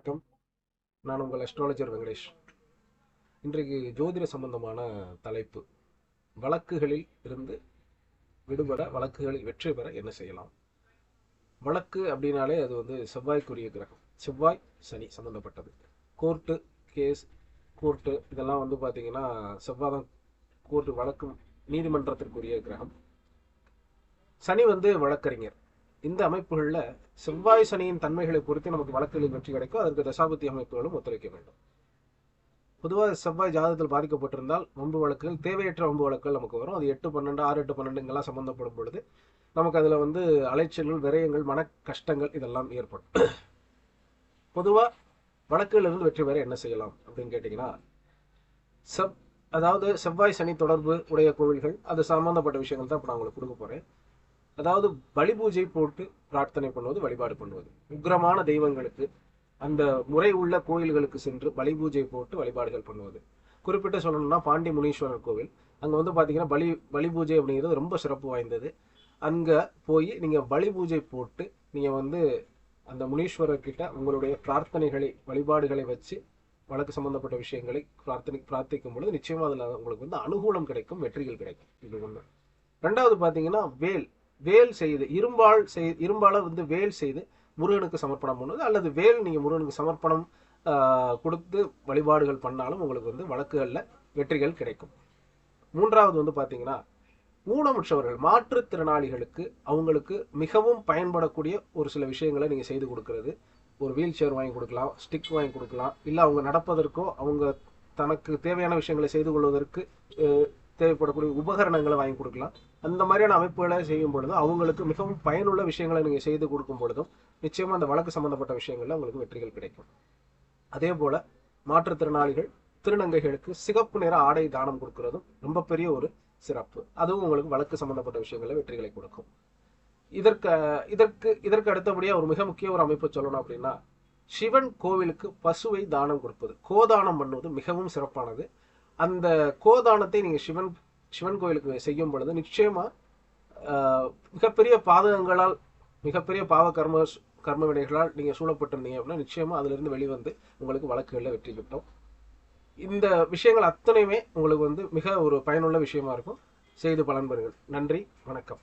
வணக்கம். நான் உங்கள் அஸ்ட்ராலஜர் வெங்கடேஷ். இன்றைக்கு ஜோதிட சம்பந்தமான தலைப்பு. வழக்குகளில் இருந்து விடுபட வழக்குகளில் வெற்றி பெற என்ன செய்யலாம்? வழக்கு அப்படின்னாலே அது வந்து செவ்வாய்க்குரிய கிரகம். செவ்வாய் சனி சம்மந்தப்பட்டது கோர்ட்டு கேஸ் கோர்ட்டு இதெல்லாம் வந்து பார்த்தீங்கன்னா செவ்வாய் தான் கோர்ட்டு வழக்கு நீதிமன்றத்திற்குரிய கிரகம். சனி வந்து வழக்கறிஞர். இந்த அமைப்புகளில் செவ்வாய் சனியின் தன்மைகளை பொறுத்து நமக்கு வழக்குகளில் வெற்றி கிடைக்கும். அதற்கு தசாபத்தி அமைப்புகளும் ஒத்துழைக்க வேண்டும். பொதுவாக செவ்வாய் ஜாதகத்தில் பாதிக்கப்பட்டிருந்தால் வம்பு வழக்குகள் தேவையற்ற வம்பு வழக்குகள் நமக்கு வரும். அது எட்டு பன்னெண்டு ஆறு எட்டு பன்னெண்டுங்கெல்லாம் சம்மந்தப்படும் பொழுது நமக்கு அதில் வந்து அலைச்சல்கள் விரயங்கள் மன கஷ்டங்கள் இதெல்லாம் ஏற்படும். பொதுவாக வழக்குகளிலிருந்து வெற்றி பெற என்ன செய்யலாம் அப்படின்னு கேட்டிங்கன்னா செவ் அதாவது செவ்வாய் சனி தொடர்பு உடைய கோவில்கள் அது சம்பந்தப்பட்ட விஷயங்கள் தான் இப்போ நான் உங்களுக்கு கொடுக்க போகிறேன் அதாவது பலிபூஜை போட்டு பிரார்த்தனை பண்ணுவது வழிபாடு பண்ணுவது. உக்ரமான தெய்வங்களுக்கு அந்த முறை உள்ள கோயில்களுக்கு சென்று பலி பூஜை போட்டு வழிபாடுகள் பண்ணுவது. குறிப்பிட்ட சொல்லணும்னா பாண்டி முனீஸ்வரர் கோவில். அங்கே வந்து பார்த்தீங்கன்னா பலி பலிபூஜை அப்படிங்கிறது ரொம்ப சிறப்பு வாய்ந்தது. அங்கே போய் நீங்கள் பலி பூஜை போட்டு நீங்கள் வந்து அந்த முனீஸ்வரர்கிட்ட உங்களுடைய பிரார்த்தனைகளை வழிபாடுகளை வச்சு வழக்கு சம்பந்தப்பட்ட விஷயங்களை பிரார்த்தனை பிரார்த்திக்கும் பொழுது நிச்சயமாக அதில் உங்களுக்கு வந்து அனுகூலம் கிடைக்கும் வெற்றிகள் கிடைக்கும். இது ஒன்று ரெண்டாவது பார்த்தீங்கன்னா வேல். வேல் செய்து இரும்பால் செய் இரும்பால வந்து வேல் செய்து முருகனுக்கு சமர்ப்பணம் பண்ணுவது அல்லது வேல் நீங்கள் முருகனுக்கு சமர்ப்பணம் கொடுத்து வழிபாடுகள் பண்ணாலும் உங்களுக்கு வந்து வழக்குகளில் வெற்றிகள் கிடைக்கும். மூன்றாவது வந்து பார்த்தீங்கன்னா ஊனமுற்றவர்கள் மாற்றுத்திறனாளிகளுக்கு அவங்களுக்கு மிகவும் பயன்படக்கூடிய ஒரு சில விஷயங்களை நீங்கள் செய்து கொடுக்கறது. ஒரு வீல் சேர் வாங்கி கொடுக்கலாம் ஸ்டிக் வாங்கி கொடுக்கலாம் இல்லை அவங்க நடப்பதற்கோ அவங்க தனக்கு தேவையான விஷயங்களை செய்து கொள்வதற்கு தேவைப்படக்கூடிய உபகரணங்களை வாங்கி கொடுக்கலாம். அந்த மாதிரியான அமைப்புகளை செய்யும் பொழுது அவங்களுக்கு மிகவும் பயனுள்ள விஷயங்களை நீங்கள் செய்து கொடுக்கும் பொழுதும் நிச்சயமாக அந்த வழக்கு சம்பந்தப்பட்ட விஷயங்களில் உங்களுக்கு வெற்றிகள் கிடைக்கும். அதே போல மாற்றுத்திறனாளிகள் திருநங்கைகளுக்கு சிகப்பு நிற ஆடை தானம் கொடுக்கறதும் ரொம்ப பெரிய ஒரு சிறப்பு. அதுவும் உங்களுக்கு வழக்கு சம்பந்தப்பட்ட விஷயங்களில் வெற்றிகளை கொடுக்கும். இதற்கு இதற்கு இதற்கு அடுத்தபடியாக ஒரு மிக முக்கிய ஒரு அமைப்பு சொல்லணும் அப்படின்னா சிவன் கோவிலுக்கு பசுவை தானம் கொடுப்பது. கோதானம் பண்ணுவது மிகவும் சிறப்பானது. அந்த கோதானத்தை நீங்கள் சிவன் சிவன் கோயிலுக்கு செய்யும் பொழுது நிச்சயமா மிகப்பெரிய பாதகங்களால் மிகப்பெரிய பாவ கர்ம கர்ம வினைகளால் நீங்கள் சூழப்பட்டிருந்தீங்க அப்படின்னா நிச்சயமா அதிலிருந்து வெளிவந்து உங்களுக்கு வழக்குகளில் வெற்றி கிட்டும். இந்த விஷயங்கள் அத்தனையுமே உங்களுக்கு வந்து மிக ஒரு பயனுள்ள விஷயமா இருக்கும். செய்து பலன் பெறுங்கள். நன்றி வணக்கம்.